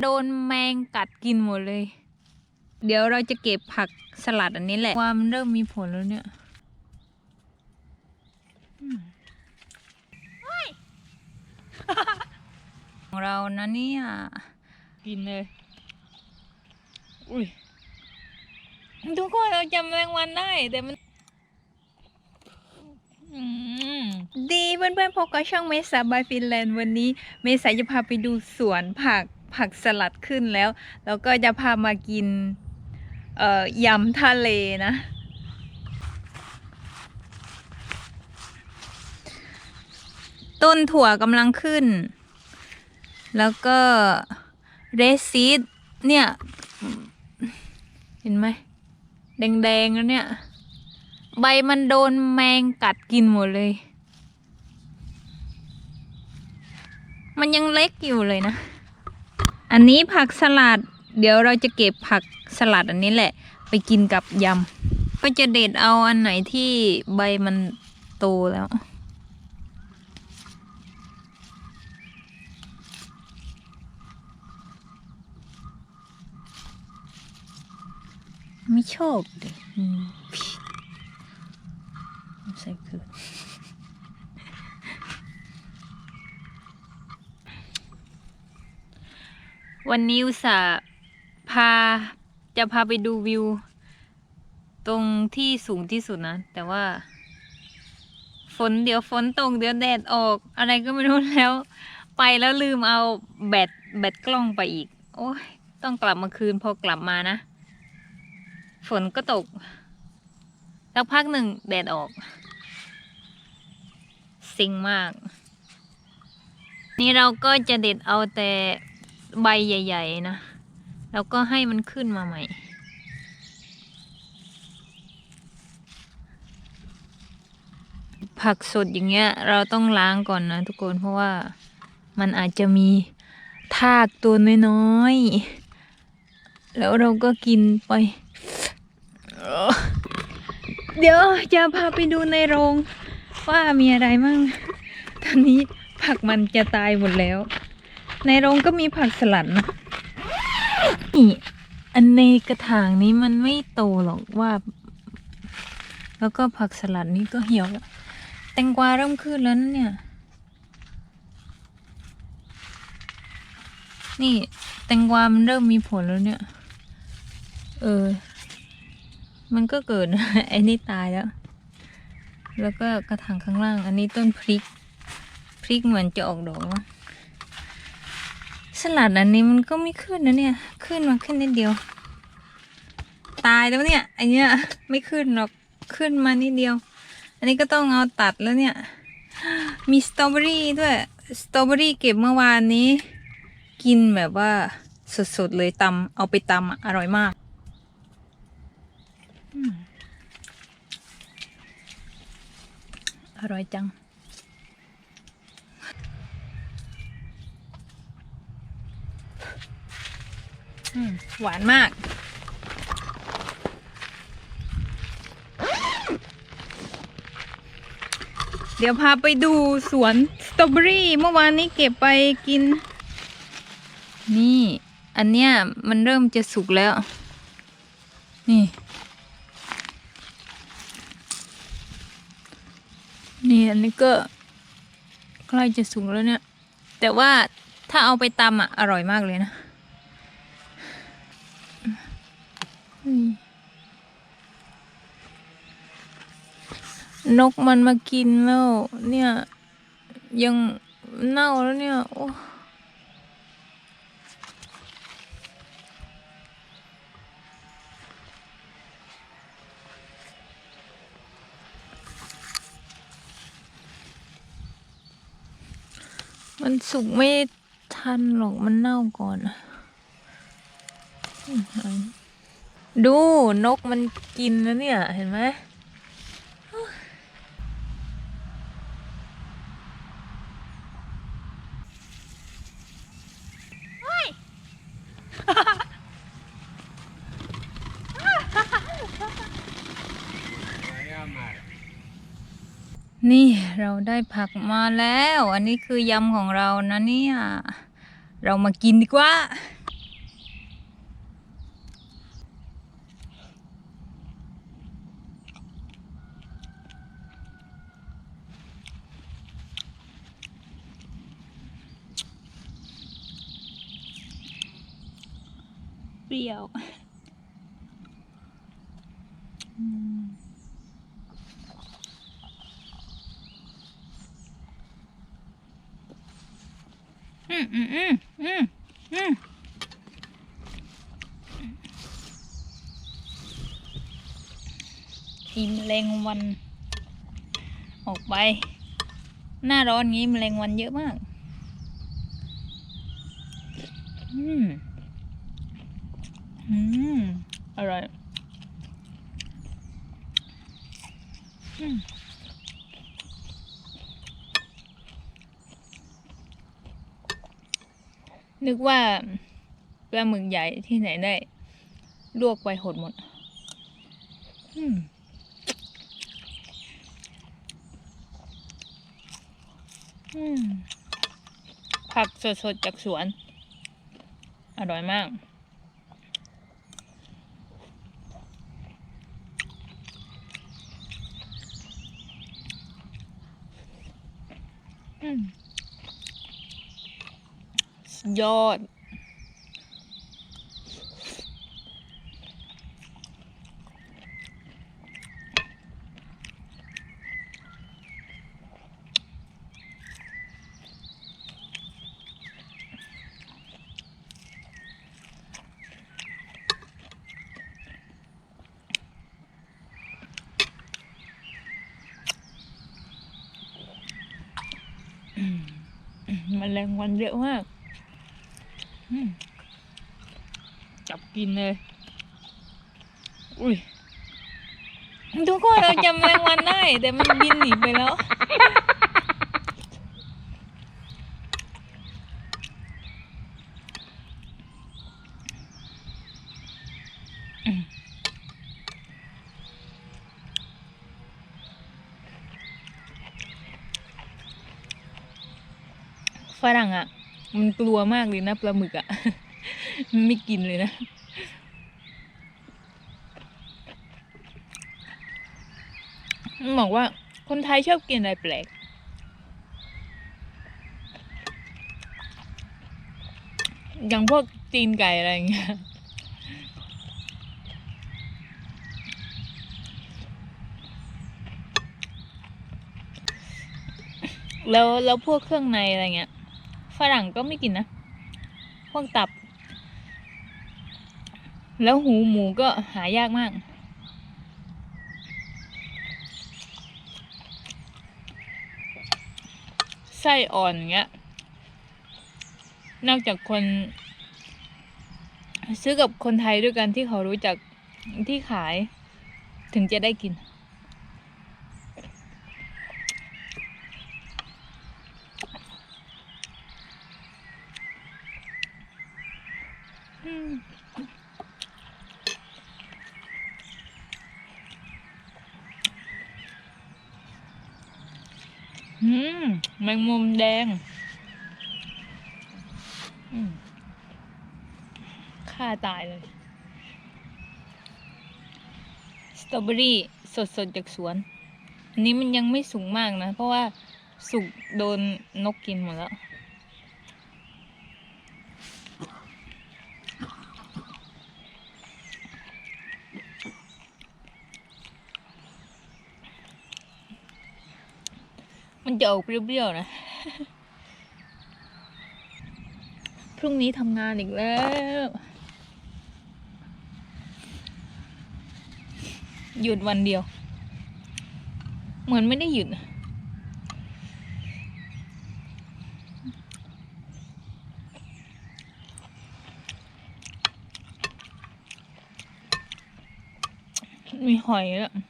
โดนแมงกัดกินหมดเลย เดี๋ยวเราจะเก็บผักสลัดอันนี้แหละความนเริ่มมีผลแล้วเนี่ยอืมของเรานะเนี่ยกินเลย อุ้ยทุกคนเราจำแมลงวันได้แต่มันอืมดีเพื่อนๆพบกับช่องเมษาบายฟินแลนด์วันนี้ เมษาจะพาไปดูสวนผัก ผักสลัดขึ้นแล้ว แล้วก็จะพามากินเอ่อยำทะเลนะ ต้นถั่วกำลังขึ้น แล้วก็เรซซีดเนี่ย เห็นไหมแดงๆแล้วเนี่ย ใบมันโดนแมงกัดกินหมดเลย มันยังเล็กอยู่เลยนะ อันนี้ผักสลัด เดี๋ยวเราจะเก็บผักสลัดอันนี้แหละ ไปกินกับยำ ก็จะเด็ดเอาอันไหนที่ใบมันโตแล้ว ไม่ชอบเลยใส่คือ วันนี้อุตส่าห์พาจะพาไปดูวิว ตรงที่สูงที่สุดนะ แต่ว่า ฝนเดี๋ยวฝนตกเดี๋ยวแดดออก อะไรก็ไม่รู้แล้ว ไปแล้วลืมเอาแบตแบตกล้องไปอีก โอ้ยต้องกลับมาคืนพอกลับมานะ ฝนก็ตกสักพักหนึ่งแดดออกสิงมาก นี่เราก็จะเด็ดเอาแต่ ใบใหญ่ ๆ นะ แล้วก็ให้มันขึ้นมาใหม่ ผักสดอย่างเงี้ย เราต้องล้างก่อนนะทุกคนเพราะว่ามันอาจจะมีทากตัวน้อยๆ แล้วเราก็กินไป เดี๋ยวจะพาไปดูในโรง ว่ามีอะไรมั่ง ตอนนี้ผักมันจะตายหมดแล้ว ในโรงก็มีผักสลัดนะนี่อันในกระถางนี้มันไม่โตหรอกว่า แล้วก็ผักสลัดนี้ก็เหี่ยวแล้วแตงกวาเริ่มขึ้นแล้วนะเนี่ย นี่แตงกวามันเริ่มมีผลแล้วเนี่ย เออ มันก็เกิดไอ้นี่ตายแล้ว แล้วก็กระถางข้างล่าง อันนี้ต้นพริก พริกเหมือนจะออกดอกแล้ว สลัดอันนี้มันก็ไม่ขึ้นนะเนี่ย ขึ้นมาขึ้นนิดเดียว ตายแล้วเนี่ยไอเนี้ยไม่ขึ้นหรอกขึ้นมานิดเดียว อันนี้ก็ต้องเอาตัดแล้วเนี่ย มีสตรอเบอรี่ด้วยสตรอเบอรี่เก็บเมื่อวานนี้ กินแบบว่าสดๆเลยตำเอาไปตำอะอร่อยมากอร่อยจัง หวานมาก เดี๋ยวพาไปดูสวนสตรอเบอรี่เมื่อวานนี้เก็บไปกิน นี่ อันเนี้ยมันเริ่มจะสุกแล้ว นี่ นี่อันนี้ก็ใกล้จะสุกแล้วเนี่ย แต่ว่าถ้าเอาไปตำอะ อร่อยมากเลยนะ นกมันมากินแล้ว เนี่ย ยังเน่าแล้วเนี่ย โอ้มันสุกไม่ทันหรอก มันเน่าก่อนอะ ดูนกมันกินแล้วเนี่ย เห็นไหมนี่เราได้ผักมาแล้ว อันนี้คือยำของเรานะเนี่ย เรามากินดีกว่า ปรี้ยวอืมอืมอืมอืมอืมอืมแมลงวัน ออกไป หน้าร้อนงี้มแมลงวันเยอะมาก อืม อืม อร่อยอืมนึกว่าปลาหมึกใหญ่ที่ไหนได้ ลวกไปหดหมด อืมผักสดๆจากสวน อร่อยมาก อืมสุด ยอด แมันแรงวันเยอะมากจับกินเลย อุ้ยทุกคนเราจำแมลงวันได้ แต่มันบินหนีไปแล้ว ฝรั่งอะ มันกลัวมากเลยนะปลาหมึกอะ มันไม่กินเลยนะมันบอกว่าคนไทยชอบกินอะไรแปลก อย่างพวกตีนไก่อะไรอย่างเงี้ยแล้วแล้วพวกเครื่องในอะไรเงี้ย ฝรั่งก็ไม่กินนะ พวกตับ แล้วหูหมูก็หายากมาก ไส้อ่อนเงี้ย นอกจากคน ซื้อกับคนไทยด้วยกันที่เขารู้จักที่ขายถึงจะได้กิน อืมแมงมุมแดงฆ่าตายเลย สตรอเบอรี่สดๆจากสวน อันนี้มันยังไม่สูงมากนะ เพราะว่าสุกโดนนกกินหมดแล้ว จะออกเปรี้ยวๆนะ พรุ่งนี้ทำงานอีกแล้ว หยุดวันเดียว เหมือนไม่ได้หยุดมีหอยแล้วยอืม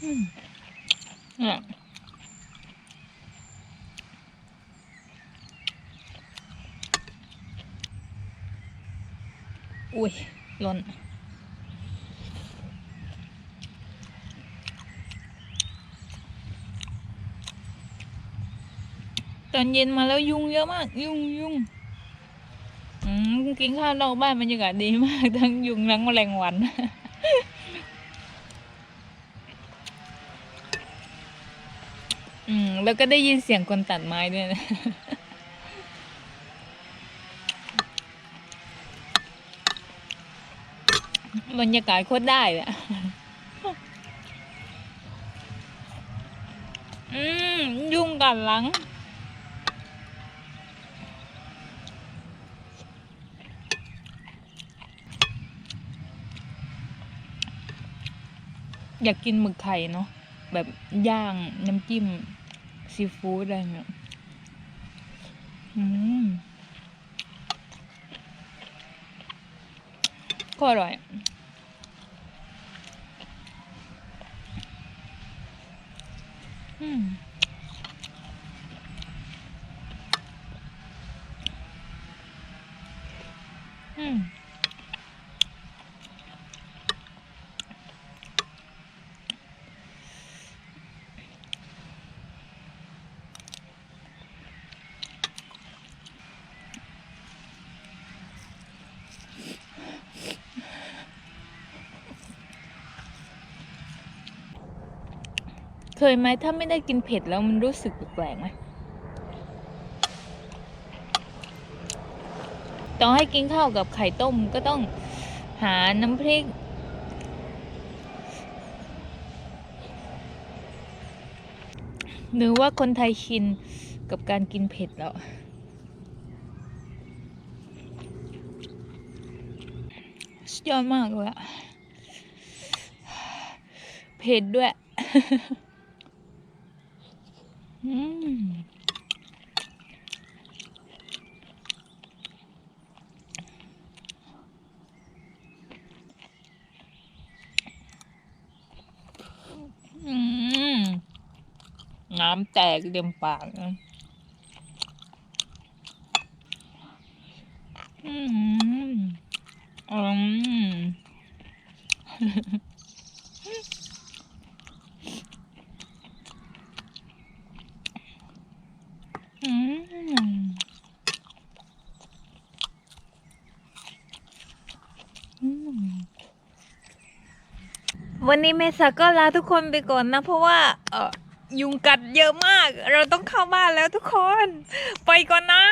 เนี่ยอุ้ยล่นตอนเย็นมาแล้วยุงเยอะมาก ยุงยุงกินข้าวนอกบ้านบรรยากาศดีมาก ทั้งยุงทั้งแมลงวัน อืม แล้วก็ได้ยินเสียงคนตัดไม้ด้วยนะบรรยากาศโคตรได้เลยอืม ยุ่งกันหลัง อยากกินหมึกไข่เนาะแบบย่างน้ำจิ้ม ซีฟู้ดอะไรเงี้ยอืมก็อร่อย ยไหมถ้าไม่ได้กินเผ็ดแล้วมันรู้สึกแปลกไหมต้องให้กินข้าวกับไข่ต้มก็ต้องหาน้ำพริก หรือว่าคนไทยชินกับการกินเผ็ดแล้ว ยอดมากเลยอะเผ็ดด้วย น้ำแตกเต็มปากนะอืมอืม อืมอืม วันนี้เมษาก็ลาทุกคนไปก่อนนะ เพราะว่าเออยุงกัดเยอะมาก เราต้องเข้าบ้านแล้วทุกคน ไปก่อนนะ